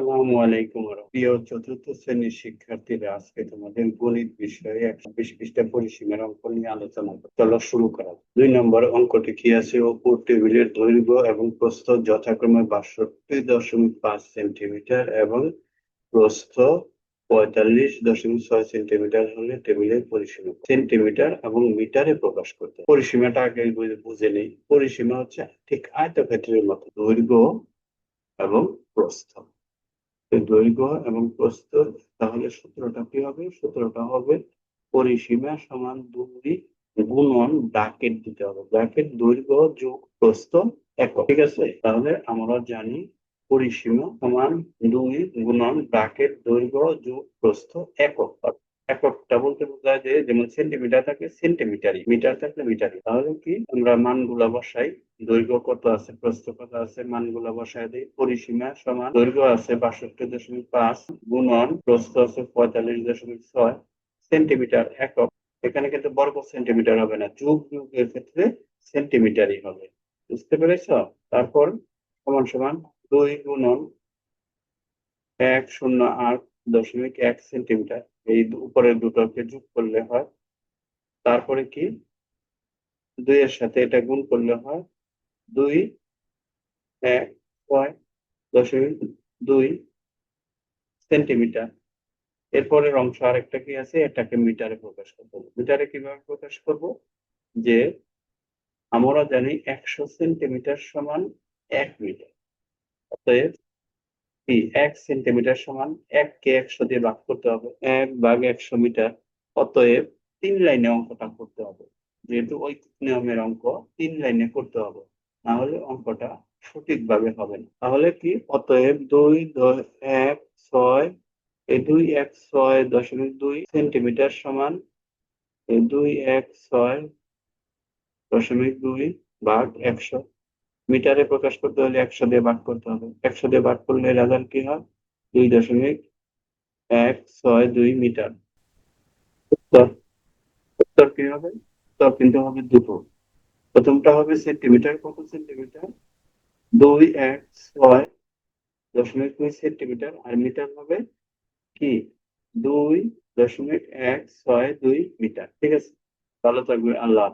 আসসালামু আলাইকুম প্রিয় চতুর্থ শ্রেণির শিক্ষার্থীরা, আজকে তোমাদের গণিত বিষয়ে একশো বিশ পৃষ্ঠা পরিসীমার অঙ্ক নিয়ে আলোচনা চলো, শুরু করা দুই নম্বর অঙ্কটি কি আছে? উপর টেবিলের দৈর্ঘ্য এবং প্রস্থ যথাক্রমে বাষট্টি দশমিক পাঁচ সেন্টিমিটার এবং প্রস্থ পঁয়তাল্লিশ দশমিক ছয় সেন্টিমিটার হলে টেবিলের পরিসীমা সেন্টিমিটার এবং মিটারে প্রকাশ করতে পরিসীমাটা আগে বুঝে- নেই। পরিসীমা হচ্ছে ঠিক আয়তক্ষেত্রের মতো দৈর্ঘ্য এবং প্রস্থ। দৈর্ঘ্য এবং প্রস্থ, তাহলে সূত্রটা কি হবে? সূত্রটা হবে পরিসীমা সমান দুই গুণন ব্র্যাকেট দিতে হবে। ব্র্যাকেট দৈর্ঘ্য যোগ প্রস্থ একক। ঠিক আছে? তাহলে আমরা জানি পরিসীমা সমান দুই গুণন ব্র্যাকেট দৈর্ঘ্য যোগ প্রস্থ একক। এককটা বলতে বোঝায় যে যেমন সেন্টিমিটার থাকে সেন্টিমিটারই মিটার থাকলে মিটারই তাহলে কি? আমরা মানগুলা বসাই, দৈর্ঘ্য কত আছে, প্রস্থ কত আছে, মানগুলা বসাই দিই, পরিসীমা সমান, দৈর্ঘ্য আছে বাষট্টি দশমিক পাঁচ, গুণন, প্রস্থ আছে পঁয়তাল্লিশ দশমিক ছয় সেন্টিমিটার একক এখানে কিন্তু বর্গ সেন্টিমিটার হবে না, যুগ যুগের ক্ষেত্রে সেন্টিমিটারই হবে। বুঝতে পেরেছ? তারপর সমান সমান দুই গুণন এক শূন্য আট দশমিক এক সেন্টিমিটার। এই উপরের দুটোকে যোগ করলে হয়, তারপরে কি? দুই এর সাথে এটা গুণ করলে হয় দুই এক ছয় দশমিক দুই সেন্টিমিটার। এরপরের অংশ আরেকটা কি আছে? এটাকে মিটারে প্রকাশ করব। মিটারে কীভাবে প্রকাশ করব? যে আমরা জানি একশো সেন্টিমিটার সমান এক মিটার। অতএব কি এক সেন্টিমিটার সমান এক কে একশো দিয়ে ভাগ করতে হবে। এক ভাগ একশো মিটার। অতএব তিন লাইনে অঙ্কটা করতে হবে। যেহেতু ওই নিয়মের অঙ্ক, তিন লাইনে করতে হবে। না হলে অঙ্কটা সঠিকভাবে হবে না। তাহলে কি? অতএব দুই এক, ছয়, এই দুই, এক, ছয়, দশমিক দুই সেন্টিমিটার সমান এই দুই, এক, ছয়, দশমিক দুই ভাগ একশো। মিটারে প্রকাশ করতে হলে একশো দিয়ে ভাগ করতে হবে। একশো দিয়ে ভাগ করলে রেজাল্ট কি হয়? দুই দশমিক এক ছয় দুই মিটার। উত্তর। উত্তর কি হবে? উত্তর কিন্তু হবে দুটো। প্রথমটা হবে সেন্টিমিটার কত সেন্টিমিটার দুই এক ছয় দশমিক দুই সেন্টিমিটার আর মিটার হবে কি? দুই দশমিক এক ছয় দুই মিটার। ঠিক আছে? ভালো থাকবে আল্লাহ।